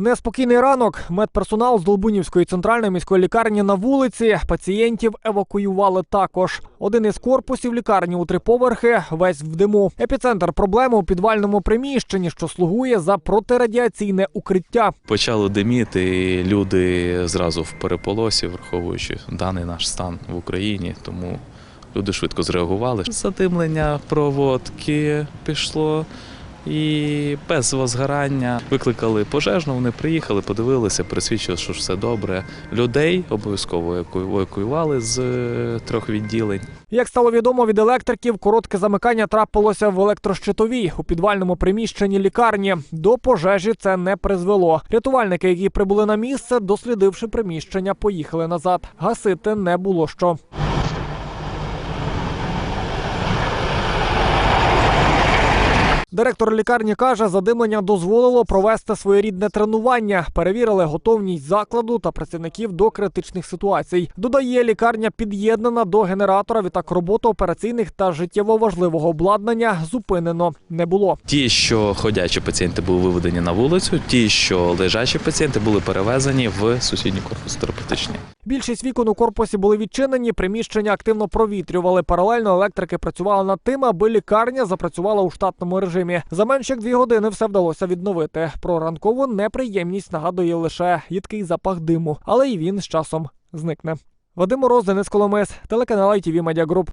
Неспокійний ранок. Медперсонал з Долбунівської центральної міської лікарні на вулиці. Пацієнтів евакуювали також. Один із корпусів лікарні у три поверхи, весь в диму. Епіцентр проблеми у підвальному приміщенні, що слугує за протирадіаційне укриття. Почало диміти, і люди зразу в переполосі, враховуючи даний наш стан в Україні. Тому люди швидко зреагували. Задимлення проводки пішло. І без возгорання викликали пожежну. Вони приїхали, подивилися, присвідчили, що все добре. Людей обов'язково евакуювали з е, трьох відділень. Як стало відомо від електриків, коротке замикання трапилося в електрощитовій у підвальному приміщенні лікарні. До пожежі це не призвело. Рятувальники, які прибули на місце, дослідивши приміщення, поїхали назад. Гасити не було що. Директор лікарні каже, задимлення дозволило провести своєрідне тренування. Перевірили готовність закладу та працівників до критичних ситуацій. Додає, лікарня під'єднана до генератора. Відтак роботу операційних та життєво важливого обладнання зупинено не було. Ті, що ходячі пацієнти були виведені на вулицю, ті, що лежачі пацієнти були перевезені в сусідній корпус терапевтичний. Більшість вікон у корпусі були відчинені, приміщення активно провітрювали. Паралельно електрики працювали над тим, аби лікарня запрацювала у штатному режимі. За менш як дві години все вдалося відновити. Про ранкову неприємність нагадує лише їдкий запах диму, але й він з часом зникне. Вадим Мороз, Денис Коломис, телеканал ITV Media Group.